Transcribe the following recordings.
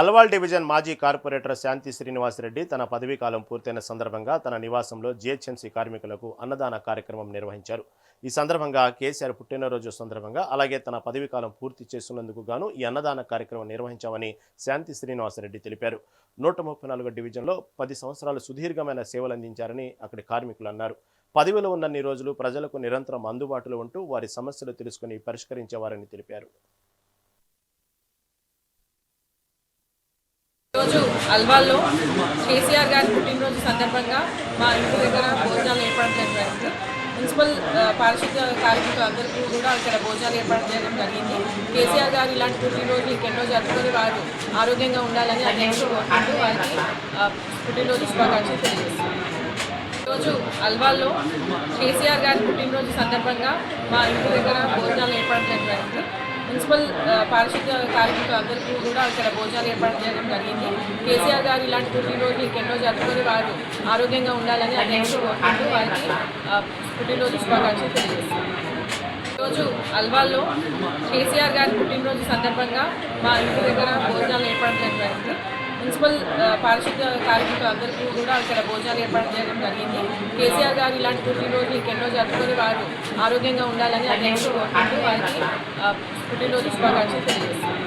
Alwal division మాజీ corporator Shanti Srinivasa Reddy తన పదవీకాలం పూర్తయిన సందర్భంగా తన నివాసంలో జిహెచ్ఎంసీ కార్మికులకు అన్నదాన కార్యక్రమం నిర్వహించారు. ఈ సందర్భంగా కేసీఆర్ పుట్టినరోజు సందర్భంగా అలాగే తన పదవీకాలం పూర్తి చేస్తున్నందుకు గాను ఈ అన్నదాన కార్యక్రమం నిర్వహించామని శాంతి శ్రీనివాసరెడ్డి తెలిపారు. నూట ముప్పై నాలుగు డివిజన్లో పది సంవత్సరాలు సుదీర్ఘమైన సేవలు అందించారని అక్కడి కార్మికులు అన్నారు. పదవిలో ఉన్నన్ని రోజులు ప్రజలకు నిరంతరం అందుబాటులో ఉంటూ వారి సమస్యలు తెలుసుకుని పరిష్కరించేవారని తెలిపారు. ఈరోజు అల్వాల్లో కేసీఆర్ గారి పుట్టినరోజు సందర్భంగా మా ఇంటి దగ్గర భోజనాలు ఏర్పాటు చేయడం జరిగింది. మున్సిపల్ ఆ, పారిశుద్ధ్య కార్మికులు అందరికీ కూడా ఇక్కడ భోజనాలు ఏర్పాటు చేయడం జరిగింది. కేసీఆర్ గారు ఇలాంటి పుట్టినరోజు ఇంకెన్నో జరుపుకొని వారు ఆరోగ్యంగా ఉండాలని అధ్యక్షుడు కోరుకుంటూ వారికి పుట్టినరోజు శుభాకాంక్షలు తెలియజేస్తున్నాను. ఈరోజు అల్వాల్లో కేసీఆర్ గారి పుట్టినరోజు సందర్భంగా మా ఇంటి దగ్గర భోజనాలు ఏర్పాటు చేయడం జరిగింది. మున్సిపల్ పారిశుద్ధ కార్మికులు అందరికీ కూడా అక్కడ భోజనాలు ఏర్పాటు చేయడం జరిగింది. కేసీఆర్ గారు ఇలాంటి పుట్టినరోజు ఎన్నో జరుపుకొని వారు ఆరోగ్యంగా ఉండాలని అధ్యక్షుడు కోరుకుంటూ వారికి పుట్టినరోజు శుభాకాంక్షలు తెలియజేస్తున్నాను ఈరోజు అల్వాల్లో కేసీఆర్ గారి పుట్టినరోజు సందర్భంగా మా ఇంటి దగ్గర భోజనాలు ఏర్పాటు చేయడం జరిగింది. మున్సిపల్ పారిశుద్ధ కార్మికులు అందరికీ కూడా అక్కడ భోజనాలు ఏర్పాటు చేయడం జరిగింది. కేసీఆర్ గారు ఇలాంటి పుట్టినరోజు ఇంకెన్నో జరుపుకొని వారు ఆరోగ్యంగా ఉండాలని అధ్యక్షుడు కోరుకుంటూ వారికి పుట్టినరోజు శుభాకాంక్షలు తెలియజేస్తున్నాను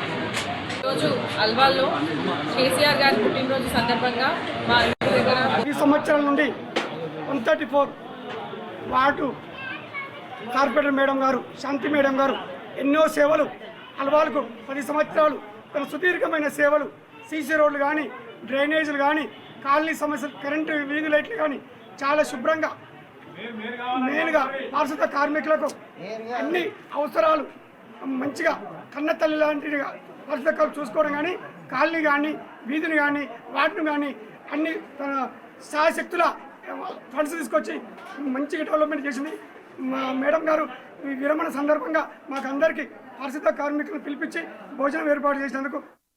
ఈరోజు అల్వాల్లో కేసీఆర్ గారి పుట్టినరోజు సందర్భంగా మా ఇంటి దగ్గర ఈ సంవత్సరం నుండి వన్ థర్టీ ఫోర్ వార్డు కార్పొరేటర్ మేడం గారు శాంతి మేడం గారు ఎన్నో సేవలు అలవాళ్ళకు పది సంవత్సరాలు తన సుదీర్ఘమైన సేవలు సీసీ రోడ్లు కానీ డ్రైనేజీలు కానీ కాలనీ సమస్యలు కరెంటు వీధి లైట్లు కానీ చాలా శుభ్రంగా మెయిన్గా పారిశుద్ధ కార్మికులకు అన్ని అవసరాలు మంచిగా కన్న తల్లి లాంటిగా పరిస్థితులు చూసుకోవడం కానీ కాలనీ కానీ వీధిని కానీ వాటిని కానీ అన్ని తన శాశక్తుల ఫండ్స్ తీసుకొచ్చి మంచిగా డెవలప్మెంట్ చేసింది. మా మేడం గారు ఈ విరమణ సందర్భంగా మాకు అందరికీ పరిశుద్ధ కార్మికులను పిలిపించి భోజనం ఏర్పాటు చేసినందుకు